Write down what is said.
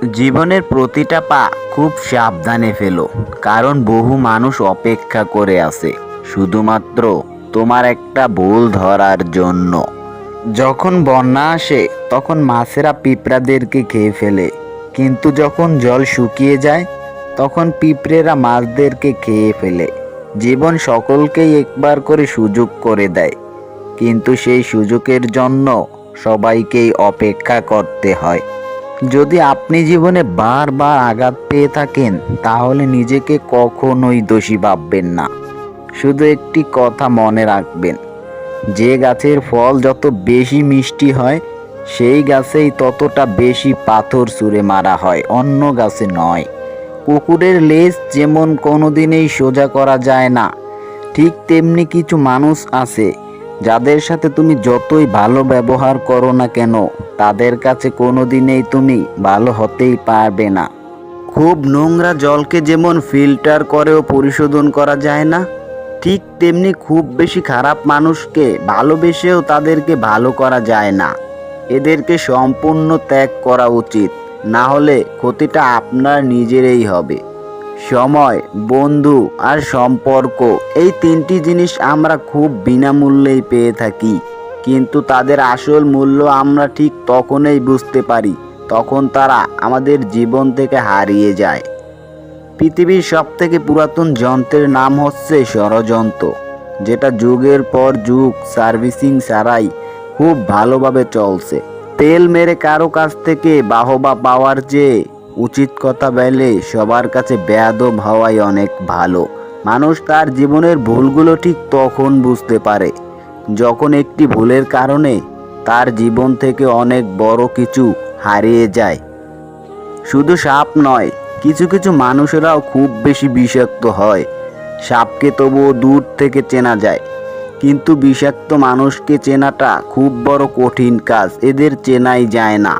জীবনের প্রতিটা পা খুব সাবধানে ফেলো, কারণ বহু মানুষ অপেক্ষা করে আছে, শুধুমাত্র তোমার একটা ভুল ধরার জন্য। যখন বন্যা আসে, তখন মাছেরা পিঁপড়াদেরকে খেয়ে ফেলে, কিন্তু যখন জল শুকিয়ে যায়, তখন পিঁপড়েরা মাছদেরকে খেয়ে ফেলে। জীবন সকলকেই একবার করে সুযোগ করে দেয়, কিন্তু সেই সুযোগের জন্য সবাইকেই অপেক্ষা করতে হয়। যদি আপনি জীবনে বারবার আঘাত পেয়ে থাকেন, তাহলে নিজেকে কখনোই দোষী ভাববেন না। শুধু একটি কথা মনে রাখবেন, যে গাছের ফল যত বেশি মিষ্টি হয়, সেই গাছেই ততটা বেশি পাথর ছুঁড়ে মারা হয়, অন্য গাছে নয়। কুকুরের লেজ যেমন কোনোদিনই সোজা করা যায় না, ঠিক তেমনি কিছু মানুষ আছে যাদের সাথে তুমি যতই ভালো ব্যবহার করো না কেন, তাদের কাছে কোনোদিনেই তুমি ভালো হতেই পারবে না। খুব নোংরা জলকে যেমন ফিল্টার করেও পরিশোধন করা যায় না, ঠিক তেমনি খুব বেশি খারাপ মানুষকে ভালোবেসেও তাদেরকে ভালো করা যায় না। এদেরকে সম্পূর্ণ ত্যাগ করা উচিত, না হলে ক্ষতিটা আপনার নিজেরই হবে। সময়, বন্ধু আর সম্পর্ক, এই তিনটি জিনিস আমরা খুব বিনামূল্যেই পেয়ে থাকি। কিন্তু তাদের আসল মূল্য আমরা ঠিক তখনই বুঝতে পারি, তখন তারা আমাদের জীবন থেকে হারিয়ে যায়। পৃথিবীর সবথেকে পুরাতন যন্ত্রের নাম হচ্ছে ষড়যন্ত্র, যেটা যুগের পর যুগ সার্ভিসিং ছাড়াই খুব ভালোভাবে চলছে। তেল মেরে কারও কাছ থেকে বাহবা পাওয়ার চেয়ে উচিত কথা বলে সবার কাছে বেয়াদব হওয়াই অনেক ভালো। মানুষ তার জীবনের ভুলগুলো ঠিক তখন বুঝতে পারে। যখন একটি ভুলের কারণে তার জীবন থেকে অনেক বড় কিছু হারিয়ে যায়। শুধু সাপ নয়, কিছু কিছু মানুষেরাও খুব বেশি বিষাক্ত হয়। সাপকে তবুও দূর থেকে চেনা যায়। কিন্তু বিষাক্ত মানুষকে চেনাটা খুব বড় কঠিন কাজ, এদের চেনাই যায় না।